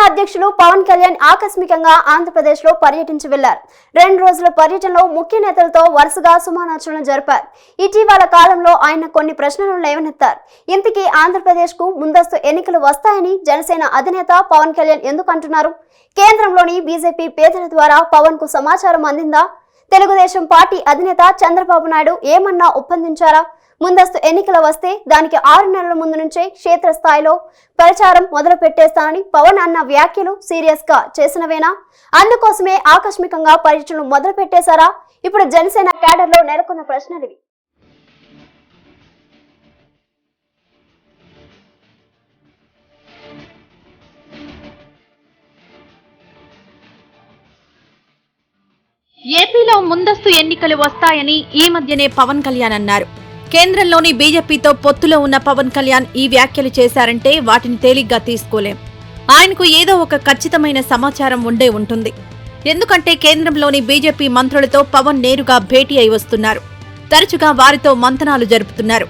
జనసేన అధ్యక్షులు పవన్ కళ్యాణ్ ఆకస్మికంగా ఆంధ్రప్రదేశ్లో పర్యటించి వెళ్ళారు. రెండు రోజుల పర్యటనలో ముఖ్య నేతలతో వరుసగా సుమానాచరణ జరిపారు. ఇటీవల కాలంలో ఆయన కొన్ని ప్రశ్నలు లేవనెత్తారు. ఇంతకీ ఆంధ్రప్రదేశ్కు ముందస్తు ఎన్నికలు వస్తాయని జనసేన అధినేత పవన్ కళ్యాణ్ ఎందుకు అంటున్నారు కేంద్రంలోని బీజేపీ పేదల ద్వారా పవన్కు సమాచారం అందిందా? తెలుగుదేశం పార్టీ అధినేత చంద్రబాబు నాయుడు ఏమన్నా ఒప్పందించారా? ముందస్తు ఎన్నికలు వస్తే దానికి ఆరు నెలల ముందు నుంచే క్షేత్రస్థాయిలో ప్రచారం మొదలు పెట్టేస్తానని పవన్ అన్న వ్యాఖ్యలు సీరియస్గా చేసినవేనా? అందుకోసమే ఆకస్మికంగా పర్యటనలు మొదలు పెట్టేశారా ఇప్పుడు జనసేన క్యాడర్లో నెలకొన్న ప్రశ్నలు ఇవి. ఏపీలో ముందస్తు ఎన్నికలు వస్తాయని ఈ మధ్యనే పవన్ కళ్యాణ్ అన్నారు. కేంద్రంలోని బీజేపీతో పొత్తులో ఉన్న పవన్ కళ్యాణ్ ఈ వ్యాఖ్యలు చేశారంటే వాటిని తేలిగ్గా తీసుకోలేం. ఆయనకు ఏదో ఒక ఖచ్చితమైన సమాచారం ఉండే ఉంటుంది. ఎందుకంటే కేంద్రంలోని బీజేపీ మంత్రులతో పవన్ నేరుగా భేటీ అయి వస్తున్నారు. తరచుగా వారితో మంతనాలు జరుపుతున్నారు.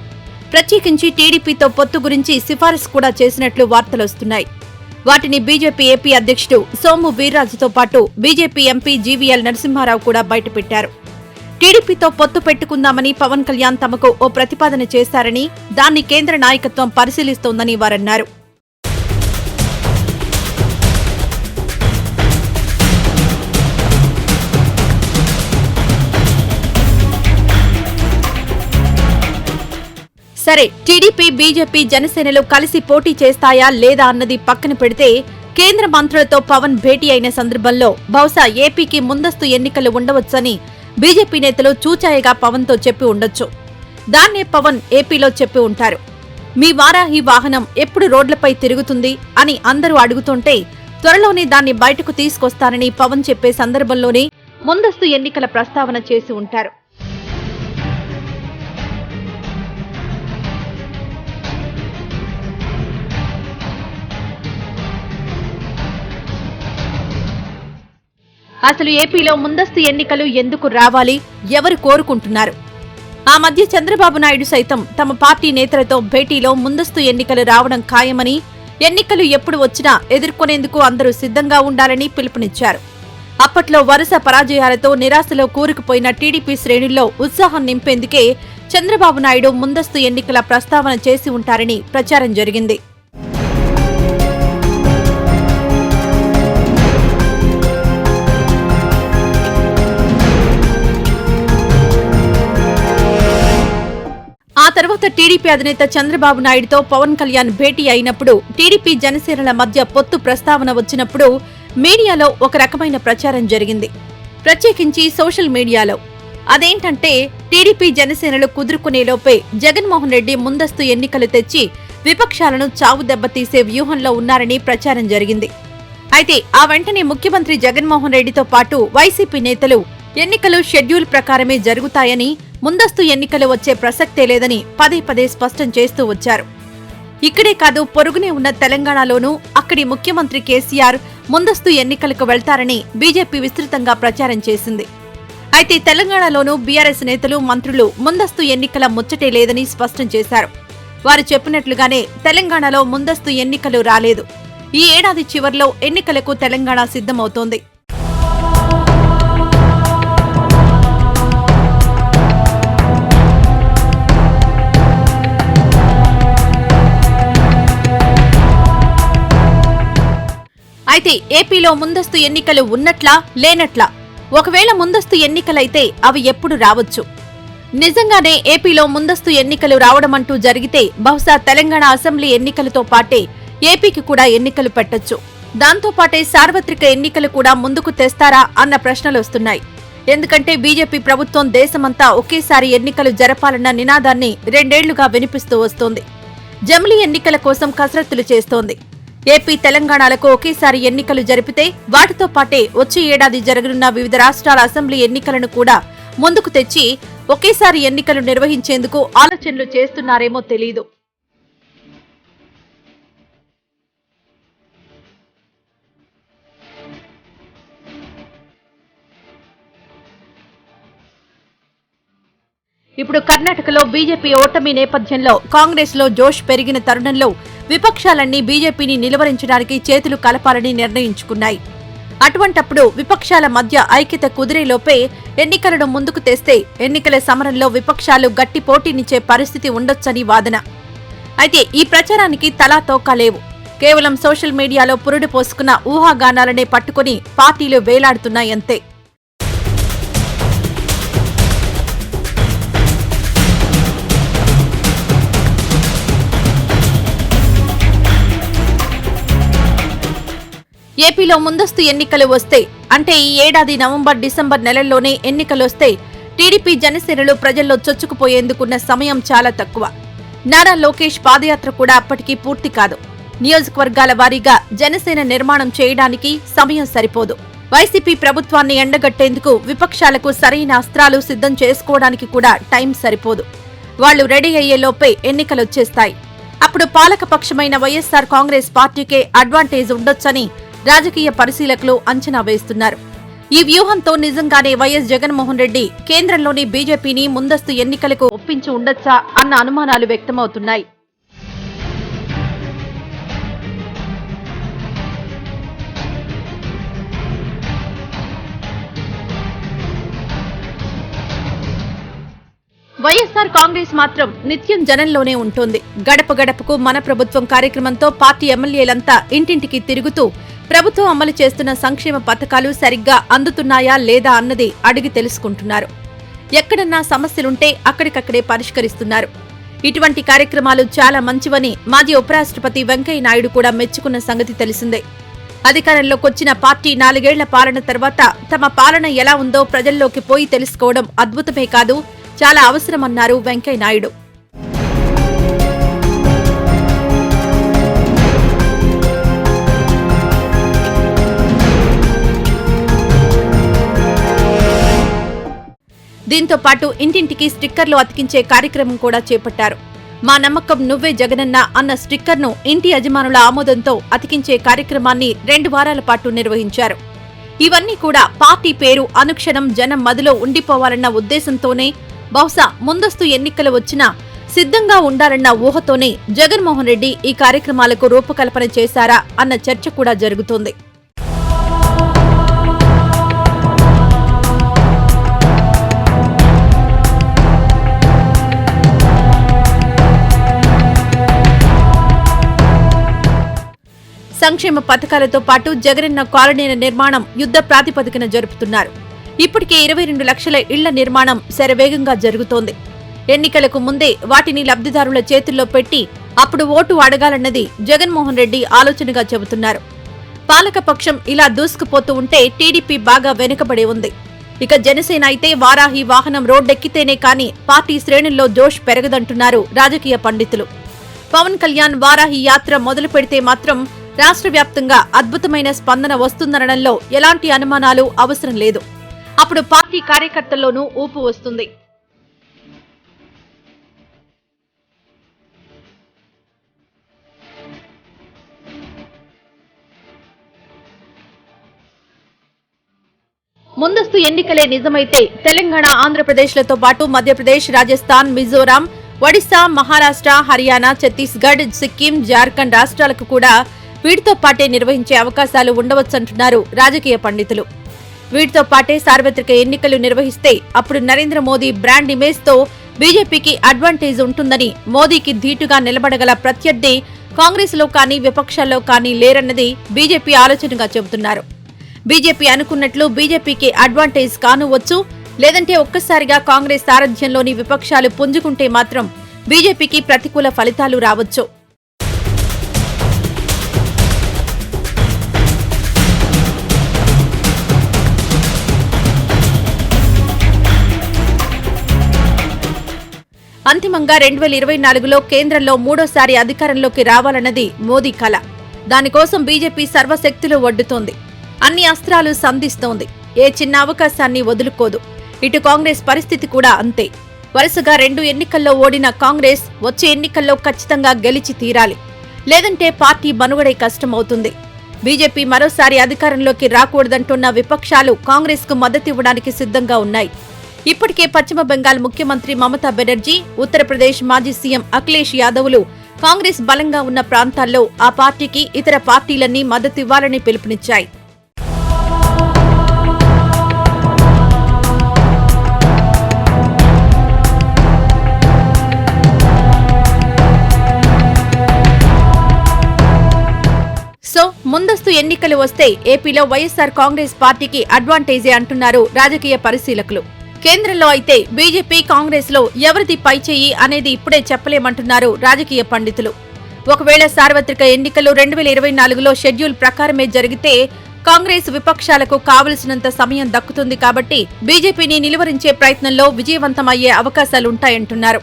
ప్రత్యేకించి టీడీపీతో పొత్తు గురించి సిఫారసు కూడా చేసినట్లు వార్తలొస్తున్నాయి వాటిని బీజేపీ ఏపీ అధ్యక్షుడు సోము వీర్రాజుతో పాటు బీజేపీ ఎంపీ జీవీఎల్ నరసింహారావు కూడా బయటపెట్టారు. టీడీపీతో పొత్తు పెట్టుకుందామని పవన్ కళ్యాణ్ తమకు ఓ ప్రతిపాదన చేశారని దాన్ని కేంద్ర నాయకత్వం పరిశీలిస్తోందని వారన్నారు. సరే టీడీపీ బీజేపీ జనసేనలు కలిసి పోటీ చేస్తాయా లేదా అన్నది పక్కన పెడితే కేంద్ర మంత్రులతో పవన్ భేటీ అయిన సందర్భంలో బహుశా ఏపీకి ముందస్తు ఎన్నికలు ఉండవచ్చని బీజేపీ నేతలు చూచాయగా పవన్తో చెప్పి ఉండొచ్చు. దాన్నే పవన్ ఏపీలో చెప్పి ఉంటారు. మీ వారాహి వాహనం ఎప్పుడు రోడ్లపై తిరుగుతుంది? అని అందరూ అడుగుతుంటే త్వరలోనే దాన్ని బయటకు తీసుకొస్తానని పవన్ చెప్పే సందర్భంలోనే ముందస్తు ఎన్నికల ప్రస్తావన చేసి ఉంటారు. అసలు ఏపీలో ముందస్తు ఎన్నికలు ఎందుకు రావాలి? ఎవరు కోరుకుంటున్నారు? ఆ మధ్య చంద్రబాబు నాయుడు సైతం తమ పార్టీ నేతలతో భేటీలో ముందస్తు ఎన్నికలు రావడం ఖాయమని ఎన్నికలు ఎప్పుడు వచ్చినా ఎదుర్కొనేందుకు అందరూ సిద్ధంగా ఉండాలని పిలుపునిచ్చారు. అప్పట్లో వరుస పరాజయాలతో నిరాశలో కూరుకుపోయిన టీడీపీ శ్రేణుల్లో ఉత్సాహం నింపేందుకే చంద్రబాబు నాయుడు ముందస్తు ఎన్నికల ప్రస్తావన చేసి ఉంటారని ప్రచారం జరిగింది. తర్వాత టీడీపీ అధినేత చంద్రబాబు నాయుడుతో పవన్ కళ్యాణ్ భేటీ అయినప్పుడు టీడీపీ జనసేనల మధ్య పొత్తు ప్రస్తావన వచ్చినప్పుడు మీడియాలో ఒక రకమైన ప్రచారం జరిగింది. ప్రత్యేకించి సోషల్ మీడియాలో. అదేంటంటే టీడీపీ జనసేనలు కుదురుకునేలోపే జగన్మోహన్ రెడ్డి ముందస్తు ఎన్నికలు తెచ్చి విపక్షాలను చావు దెబ్బతీసే వ్యూహంలో ఉన్నారని ప్రచారం జరిగింది. అయితే ఆ వెంటనే ముఖ్యమంత్రి జగన్మోహన్ రెడ్డితో పాటు వైసీపీ నేతలు ఎన్నికలు షెడ్యూల్ ప్రకారమే జరుగుతాయని ముందస్తు ఎన్నికలు వచ్చే ప్రసక్తే లేదని పదే పదే స్పష్టం చేస్తూ వచ్చారు. ఇక్కడే కాదు పొరుగునే ఉన్న తెలంగాణలోనూ అక్కడి ముఖ్యమంత్రి కేసీఆర్ ముందస్తు ఎన్నికలకు వెళ్తారని బీజేపీ విస్తృతంగా ప్రచారం చేసింది. అయితే తెలంగాణలోనూ బీఆర్ఎస్ నేతలు మంత్రులు ముందస్తు ఎన్నికల ముచ్చటే లేదని స్పష్టం చేశారు. వారు చెప్పినట్లుగానే తెలంగాణలో ముందస్తు ఎన్నికలు రాలేదు. ఈ ఏడాది చివర్లో ఎన్నికలకు తెలంగాణ సిద్ధమవుతోంది. అయితే ఏపీలో ముందస్తు ఎన్నికలు ఉన్నట్లా లేనట్లా. ఒకవేళ ముందస్తు ఎన్నికలైతే అవి ఎప్పుడు రావచ్చు. నిజంగానే ఏపీలో ముందస్తు ఎన్నికలు రావడమంటూ జరిగితే బహుశా తెలంగాణ అసెంబ్లీ ఎన్నికలతో పాటే ఏపీకి కూడా ఎన్నికలు పెట్టొచ్చు. దాంతోపాటే సార్వత్రిక ఎన్నికలు కూడా ముందుకు తెస్తారా అన్న ప్రశ్నలు వస్తున్నాయి ఎందుకంటే బీజేపీ ప్రభుత్వం దేశమంతా ఒకేసారి ఎన్నికలు జరపాలన్న నినాదాన్ని రెండేళ్ళుగా వినిపిస్తూ వస్తోంది. జమిలీ ఎన్నికల కోసం కసరత్తులు చేస్తోంది. ఏపీ తెలంగాణలకు ఒకేసారి ఎన్నికలు జరిపితే వాటితో పాటే వచ్చే ఏడాది జరగనున్న వివిధ రాష్ట్రాల అసెంబ్లీ ఎన్నికలను కూడా ముందుకు తెచ్చి ఒకేసారి ఎన్నికలు నిర్వహించేందుకు ఆలోచనలు చేస్తున్నారేమో తెలియదు ఇప్పుడు కర్ణాటకలో బీజేపీ ఓటమి నేపథ్యంలో కాంగ్రెస్లో జోష్ పెరిగిన తరుణంలో విపక్షాలన్నీ బీజేపీని నిలువరించడానికి చేతులు కలపాలని నిర్ణయించుకున్నాయి. అటువంటప్పుడు విపక్షాల మధ్య ఐక్యత కుదిరేలోపే ఎన్నికలను ముందుకు తెస్తే ఎన్నికల సమరంలో విపక్షాలు గట్టి పోటీనిచ్చే పరిస్థితి ఉండొచ్చని వాదన. అయితే ఈ ప్రచారానికి తలా తోకా లేవు. కేవలం సోషల్ మీడియాలో పురుడు పోసుకున్న ఊహాగానాలనే పట్టుకుని పార్టీలు వేలాడుతున్నాయంతే. ఏపీలో ముందస్తు ఎన్నికలు వస్తే అంటే ఈ ఏడాది నవంబర్ డిసెంబర్ నెలల్లోనే ఎన్నికలొస్తే టీడీపీ జనసేనలు ప్రజల్లో చొచ్చుకుపోయేందుకున్న సమయం చాలా తక్కువ. నారా లోకేష్ పాదయాత్ర కూడా అప్పటికీ పూర్తి కాదు. నియోజకవర్గాల వారీగా జనసేన నిర్మాణం చేయడానికి సమయం సరిపోదు. వైసీపీ ప్రభుత్వాన్ని ఎండగట్టేందుకు విపక్షాలకు సరైన అస్త్రాలు సిద్ధం చేసుకోవడానికి కూడా టైం సరిపోదు. వాళ్ళు రెడీ అయ్యేలోపే ఎన్నికలొచ్చేస్తాయి. అప్పుడు పాలకపక్షమైన వైఎస్సార్ కాంగ్రెస్ పార్టీకే అడ్వాంటేజ్ ఉండొచ్చని రాజకీయ పరిశీలకులు అంచనా వేస్తున్నారు. ఈ వ్యూహంతో నిజంగానే వైఎస్ జగన్మోహన్ రెడ్డి కేంద్రంలోని బీజేపీని ముందస్తు ఎన్నికలకు ఒప్పించి ఉండొచ్చా అన్న అనుమానాలు వ్యక్తమవుతున్నాయి. వైఎస్సార్ కాంగ్రెస్ మాత్రం నిత్యం జనంలోనే ఉంటుంది. గడప గడపకు మన ప్రభుత్వం కార్యక్రమంతో పార్టీ ఎమ్మెల్యేలంతా ఇంటింటికి తిరుగుతూ ప్రభుత్వం అమలు చేస్తున్న సంక్షేమ పథకాలు సరిగ్గా అందుతున్నాయా లేదా అన్నది అడిగి తెలుసుకుంటున్నారు. ఎక్కడన్నా సమస్యలుంటే అక్కడికక్కడే పరిష్కరిస్తున్నారు. ఇటువంటి కార్యక్రమాలు చాలా మంచివని మాజీ ఉపరాష్ట్రపతి వెంకయ్య నాయుడు కూడా మెచ్చుకున్న సంగతి తెలిసిందే. అధికారంలోకొచ్చిన పార్టీ నాలుగేళ్ళ పాలన తర్వాత తమ పాలన ఎలా ఉందో ప్రజల్లోకి పోయి తెలుసుకోవడం అద్భుతమే కాదు చాలా అవసరమన్నారు వెంకయ్య నాయుడు. దీంతో పాటు ఇంటింటికి స్టిక్కర్లు అతికించే కార్యక్రమం కూడా చేపట్టారు. మా నమ్మకం నువ్వే జగనన్న అన్న స్టిక్కర్ను ఇంటి యజమానుల ఆమోదంతో అతికించే కార్యక్రమాన్ని రెండు వారాల పాటు నిర్వహించారు. ఇవన్నీ కూడా పార్టీ పేరు అనుక్షణం జనం మదిలో ఉండిపోవాలన్న ఉద్దేశంతోనే బహుశా ముందస్తు ఎన్నికలు వచ్చినా సిద్ధంగా ఉండాలన్న ఊహతోనే జగన్మోహన్ రెడ్డి ఈ కార్యక్రమాలకు రూపకల్పన చేశారా అన్న చర్చ కూడా జరుగుతోంది. సంక్షేమ పథకాలతో పాటు జగనన్న కాలనీల నిర్మాణం యుద్ధ ప్రాతిపదికన జరుపుతున్నారు. ఇప్పటికే ఇరవై రెండు లక్షల ఇళ్ళ నిర్మాణం శరవేగంగా జరుగుతోంది. ఎన్నికలకు ముందే వాటిని లబ్ధిదారుల చేతుల్లో పెట్టి అప్పుడు ఓటు అడగాలన్నది జగన్మోహన్ రెడ్డి ఆలోచనగా చెబుతున్నారు. పాలకపక్షం ఇలా దూసుకుపోతూ ఉంటే టీడీపీ బాగా వెనుకబడి ఉంది. ఇక జనసేన అయితే వారాహి వాహనం రోడ్డెక్కితేనే కాని పార్టీ శ్రేణుల్లో జోష్ పెరగదంటున్నారు రాజకీయ పండితులు. పవన్ కళ్యాణ్ వారాహి యాత్ర మొదలు పెడితే మాత్రం రాష్ట్ర వ్యాప్తంగా అద్భుతమైన స్పందన వస్తుందనడంలో ఎలాంటి అనుమానాలు అవసరం లేదు. అప్పుడు పార్టీ కార్యకర్తల్లోనూ ఊపు వస్తుంది. ముందస్తు ఎన్నికలే నిజమైతే తెలంగాణ ఆంధ్రప్రదేశ్లతో పాటు మధ్యప్రదేశ్ రాజస్థాన్ మిజోరాం ఒడిశా మహారాష్ట్ర హర్యానా ఛత్తీస్గఢ్ సిక్కిం జార్ఖండ్ రాష్ట్రాలకు కూడా వీటితో పాటే నిర్వహించే అవకాశాలు ఉండవచ్చంటున్నారు రాజకీయ పండితులు. వీటితో పాటే సార్వత్రిక ఎన్నికలు నిర్వహిస్తే అప్పుడు నరేంద్ర మోదీ బ్రాండ్ ఇమేజ్తో బీజేపీకి అడ్వాంటేజ్ ఉంటుందని మోదీకి ధీటుగా నిలబడగల ప్రత్యర్థి కాంగ్రెస్లో కానీ విపక్షాల్లో కానీ లేరన్నది బీజేపీ ఆలోచనగా చెబుతున్నారు. బీజేపీ అనుకున్నట్లు బీజేపీకి అడ్వాంటేజ్ కానువచ్చు లేదంటే ఒక్కసారిగా కాంగ్రెస్ సారథ్యంలోని విపక్షాలు పుంజుకుంటే మాత్రం బీజేపీకి ప్రతికూల ఫలితాలు రావచ్చు. అంతిమంగా రెండు వేల ఇరవై నాలుగులో కేంద్రంలో మూడోసారి అధికారంలోకి రావాలన్నది మోదీ కల. దానికోసం బీజేపీ సర్వశక్తులు ఒడ్డుతోంది. అన్ని అస్త్రాలు సంధిస్తోంది. ఏ చిన్న అవకాశాన్ని వదులుకోదు. ఇటు కాంగ్రెస్ పరిస్థితి కూడా అంతే. వరుసగా రెండు ఎన్నికల్లో ఓడిన కాంగ్రెస్ వచ్చే ఎన్నికల్లో ఖచ్చితంగా గెలిచి తీరాలి. లేదంటే పార్టీ మనుగడే కష్టమవుతుంది. బీజేపీ మరోసారి అధికారంలోకి రాకూడదంటున్న విపక్షాలు కాంగ్రెస్కు మద్దతివ్వడానికి సిద్ధంగా ఉన్నాయి. ఇప్పటికే పశ్చిమ బెంగాల్ ముఖ్యమంత్రి మమతా బెనర్జీ ఉత్తరప్రదేశ్ మాజీ సీఎం అఖిలేష్ యాదవ్లు కాంగ్రెస్ బలంగా ఉన్న ప్రాంతాల్లో ఆ పార్టీకి ఇతర పార్టీలన్నీ మద్దతివ్వాలని పిలుపునిచ్చాయి. సో ముందస్తు ఎన్నికలు వస్తే ఏపీలో వైఎస్సార్ కాంగ్రెస్ పార్టీకి అడ్వాంటేజే అంటున్నారు రాజకీయ పరిశీలకులు. కేంద్రంలో అయితే బీజేపీ కాంగ్రెస్లో ఎవరిది పైచేయి అనేది ఇప్పుడే చెప్పలేమంటున్నారు రాజకీయ పండితులు. ఒకవేళ సార్వత్రిక ఎన్నికలు రెండు వేల ఇరవై నాలుగులో షెడ్యూల్ ప్రకారమే జరిగితే కాంగ్రెస్ విపక్షాలకు కావలసినంత సమయం దక్కుతుంది కాబట్టి బీజేపీని నిలువరించే ప్రయత్నంలో విజయవంతమయ్యే అవకాశాలుంటాయంటున్నారు.